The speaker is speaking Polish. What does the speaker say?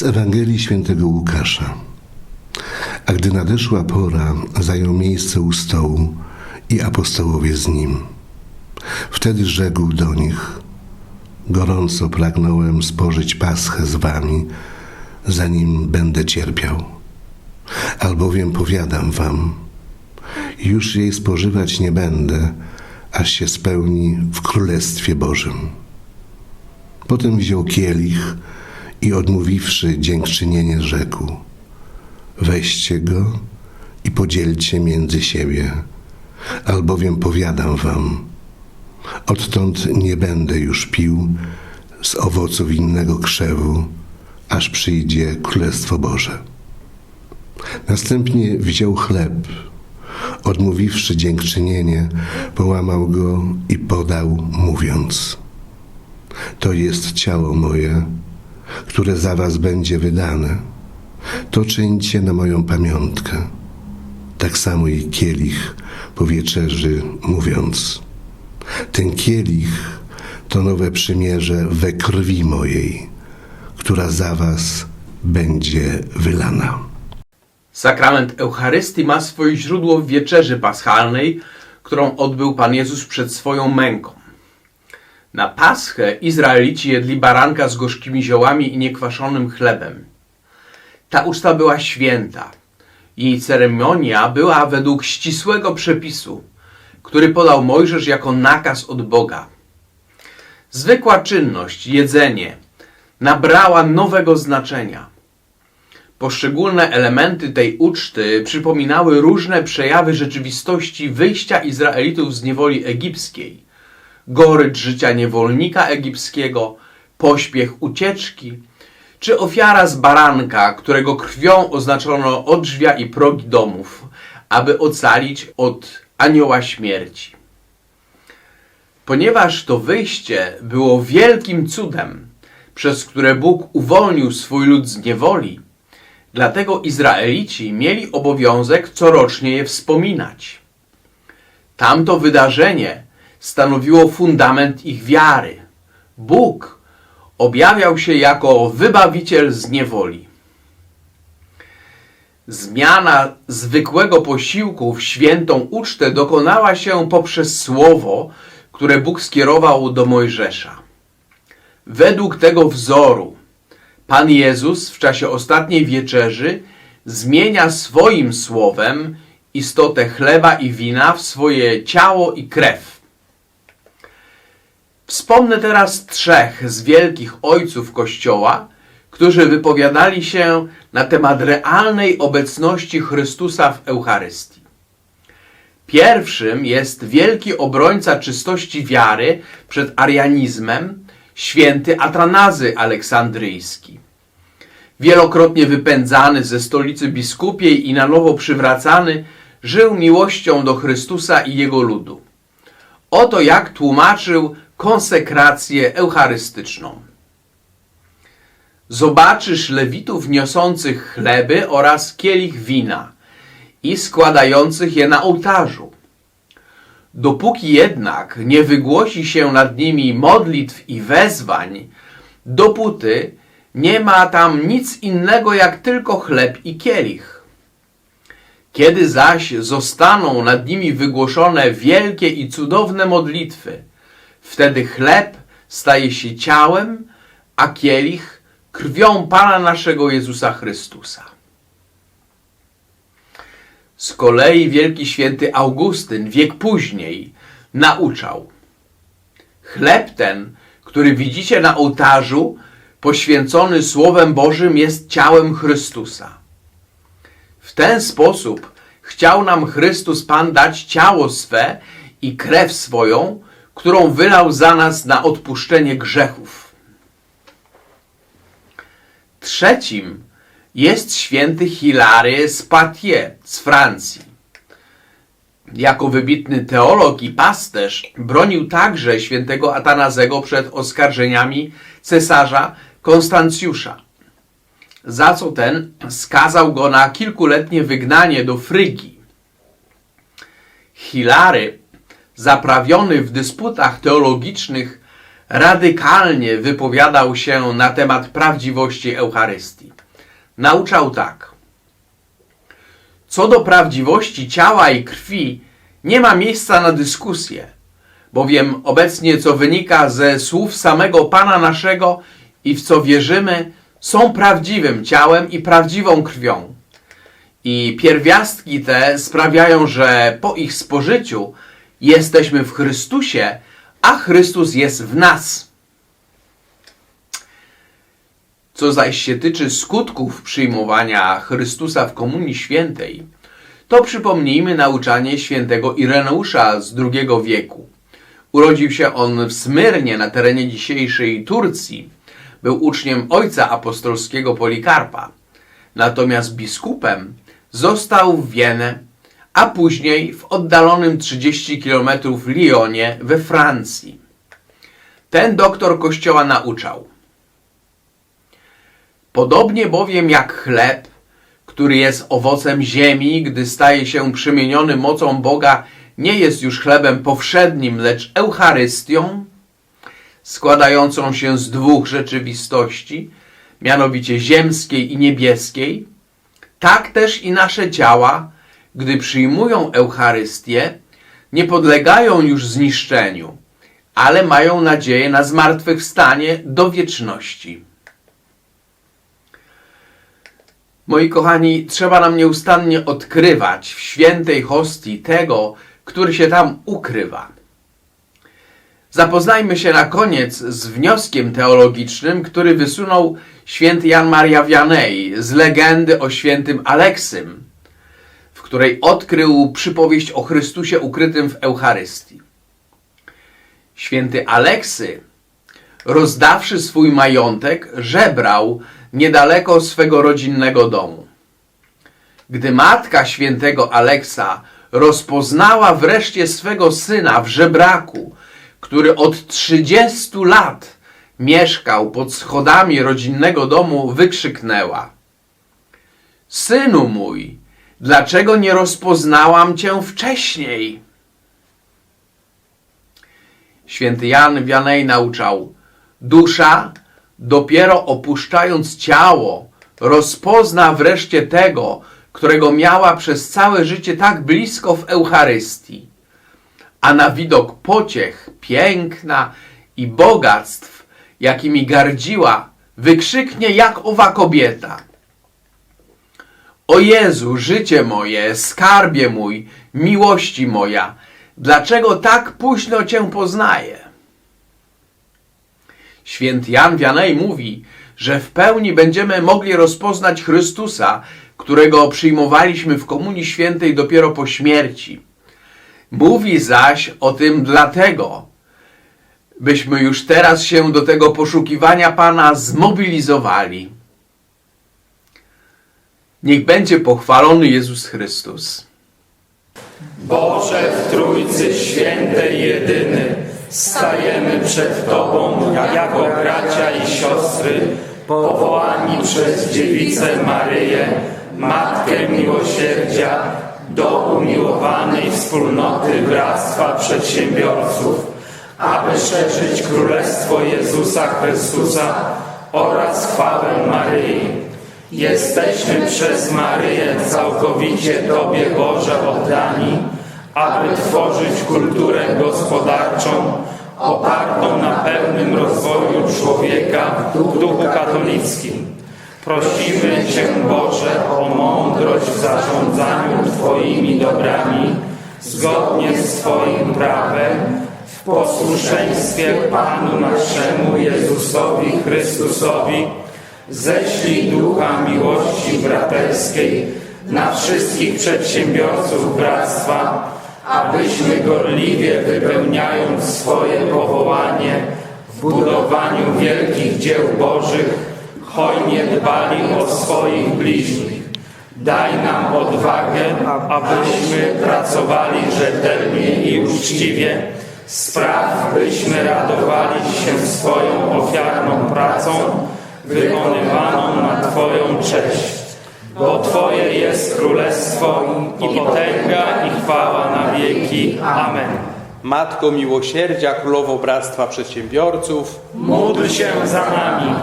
Z Ewangelii Świętego Łukasza. A gdy nadeszła pora, zajął miejsce u stołu i apostołowie z nim. Wtedy rzekł do nich: Gorąco pragnąłem spożyć paschę z wami, zanim będę cierpiał. Albowiem powiadam wam, już jej spożywać nie będę, aż się spełni w Królestwie Bożym. Potem wziął kielich i odmówiwszy dziękczynienie rzekł: Weźcie go i podzielcie między siebie, albowiem powiadam wam, odtąd nie będę już pił z owoców innego krzewu, aż przyjdzie Królestwo Boże. Następnie wziął chleb, odmówiwszy dziękczynienie, połamał go i podał, mówiąc: To jest ciało moje, które za was będzie wydane. To czyńcie na moją pamiątkę. Tak samo i kielich po wieczerzy, mówiąc: Ten kielich to nowe przymierze we krwi mojej, która za was będzie wylana. Sakrament Eucharystii ma swoje źródło w wieczerzy paschalnej, którą odbył Pan Jezus przed swoją męką. Na Paschę Izraelici jedli baranka z gorzkimi ziołami i niekwaszonym chlebem. Ta uczta była święta. Jej ceremonia była według ścisłego przepisu, który podał Mojżesz jako nakaz od Boga. Zwykła czynność, jedzenie, nabrała nowego znaczenia. Poszczególne elementy tej uczty przypominały różne przejawy rzeczywistości wyjścia Izraelitów z niewoli egipskiej. Gorycz życia niewolnika egipskiego, pośpiech ucieczki, czy ofiara z baranka, którego krwią oznaczono odrzwia i progi domów, aby ocalić od anioła śmierci. Ponieważ to wyjście było wielkim cudem, przez które Bóg uwolnił swój lud z niewoli, Dlatego Izraelici mieli obowiązek corocznie je wspominać. Tamto wydarzenie stanowiło fundament ich wiary. Bóg objawiał się jako wybawiciel z niewoli. Zmiana zwykłego posiłku w świętą ucztę dokonała się poprzez słowo, które Bóg skierował do Mojżesza. Według tego wzoru Pan Jezus w czasie ostatniej wieczerzy zmienia swoim słowem istotę chleba i wina w swoje ciało i krew. Wspomnę teraz trzech z wielkich ojców Kościoła, którzy wypowiadali się na temat realnej obecności Chrystusa w Eucharystii. Pierwszym jest wielki obrońca czystości wiary przed arianizmem, święty Atranazy Aleksandryjski. Wielokrotnie wypędzany ze stolicy biskupiej i na nowo przywracany, żył miłością do Chrystusa i Jego ludu. Oto jak tłumaczył konsekrację eucharystyczną. Zobaczysz lewitów niosących chleby oraz kielich wina i składających je na ołtarzu. Dopóki jednak nie wygłosi się nad nimi modlitw i wezwań, dopóty nie ma tam nic innego jak tylko chleb i kielich. Kiedy zaś zostaną nad nimi wygłoszone wielkie i cudowne modlitwy, wtedy chleb staje się ciałem, a kielich krwią Pana naszego Jezusa Chrystusa. Z kolei wielki święty Augustyn wiek później nauczał. Chleb ten, który widzicie na ołtarzu, poświęcony Słowem Bożym jest ciałem Chrystusa. W ten sposób chciał nam Chrystus Pan dać ciało swe i krew swoją, którą wylał za nas na odpuszczenie grzechów. Trzecim jest święty Hilary z z Francji. Jako wybitny teolog i pasterz bronił także świętego Atanazego przed oskarżeniami cesarza Konstancjusza, za co ten skazał go na kilkuletnie wygnanie do Frygii. Hilary, zaprawiony w dysputach teologicznych, radykalnie wypowiadał się na temat prawdziwości Eucharystii. Nauczał tak. Co do prawdziwości ciała i krwi, nie ma miejsca na dyskusję, bowiem obecnie, co wynika ze słów samego Pana naszego i w co wierzymy, są prawdziwym ciałem i prawdziwą krwią. I pierwiastki te sprawiają, że po ich spożyciu jesteśmy w Chrystusie, a Chrystus jest w nas. Co zaś się tyczy skutków przyjmowania Chrystusa w Komunii Świętej, to przypomnijmy nauczanie świętego Ireneusza z II wieku. Urodził się on w Smyrnie na terenie dzisiejszej Turcji. Był uczniem ojca apostolskiego Polikarpa. Natomiast biskupem został w Wienę, a później w oddalonym 30 km Lyonie we Francji. Ten doktor kościoła nauczał. Podobnie bowiem jak chleb, który jest owocem ziemi, gdy staje się przemieniony mocą Boga, nie jest już chlebem powszednim, lecz Eucharystią, składającą się z dwóch rzeczywistości, mianowicie ziemskiej i niebieskiej, tak też i nasze ciała, gdy przyjmują Eucharystię, nie podlegają już zniszczeniu, ale mają nadzieję na zmartwychwstanie do wieczności. Moi kochani, trzeba nam nieustannie odkrywać w świętej hostii tego, który się tam ukrywa. Zapoznajmy się na koniec z wnioskiem teologicznym, który wysunął święty Jan Maria Vianney z legendy o świętym Aleksym, której odkrył przypowieść o Chrystusie ukrytym w Eucharystii. Święty Aleksy, rozdawszy swój majątek, żebrał niedaleko swego rodzinnego domu. Gdy matka świętego Aleksa rozpoznała wreszcie swego syna w żebraku, który od 30 lat mieszkał pod schodami rodzinnego domu, wykrzyknęła: Synu mój, dlaczego nie rozpoznałam cię wcześniej? Święty Jan Wianej nauczał: Dusza, dopiero opuszczając ciało, rozpozna wreszcie tego, którego miała przez całe życie tak blisko w Eucharystii. A na widok pociech, piękna i bogactw, jakimi gardziła, wykrzyknie jak owa kobieta. O Jezu, życie moje, skarbie mój, miłości moja, dlaczego tak późno Cię poznaję? Święty Jan Wianej mówi, że w pełni będziemy mogli rozpoznać Chrystusa, którego przyjmowaliśmy w Komunii Świętej dopiero po śmierci. Mówi zaś o tym dlatego, byśmy już teraz się do tego poszukiwania Pana zmobilizowali. Niech będzie pochwalony Jezus Chrystus. Boże w Trójcy Świętej jedyny, stajemy przed Tobą jako bracia i siostry, powołani przez Dziewicę Maryję, Matkę Miłosierdzia, do umiłowanej wspólnoty Bractwa Przedsiębiorców, aby szerzyć Królestwo Jezusa Chrystusa oraz chwałę Maryi. Jesteśmy przez Maryję całkowicie Tobie, Boże, oddani, aby tworzyć kulturę gospodarczą opartą na pełnym rozwoju człowieka w duchu katolickim. Prosimy Cię, Boże, o mądrość w zarządzaniu Twoimi dobrami, zgodnie z Twoim prawem, w posłuszeństwie Panu naszemu Jezusowi Chrystusowi, ześlij ducha miłości braterskiej na wszystkich przedsiębiorców bractwa, abyśmy gorliwie wypełniając swoje powołanie w budowaniu wielkich dzieł Bożych, hojnie dbali o swoich bliźnich. Daj nam odwagę, abyśmy pracowali rzetelnie i uczciwie. Spraw, byśmy radowali się swoją ofiarną pracą, Twoją cześć. Bo Twoje jest królestwo i potęga i chwała na wieki. Amen. Matko Miłosierdzia, Królowo Bractwa Przedsiębiorców, Módl się za nami.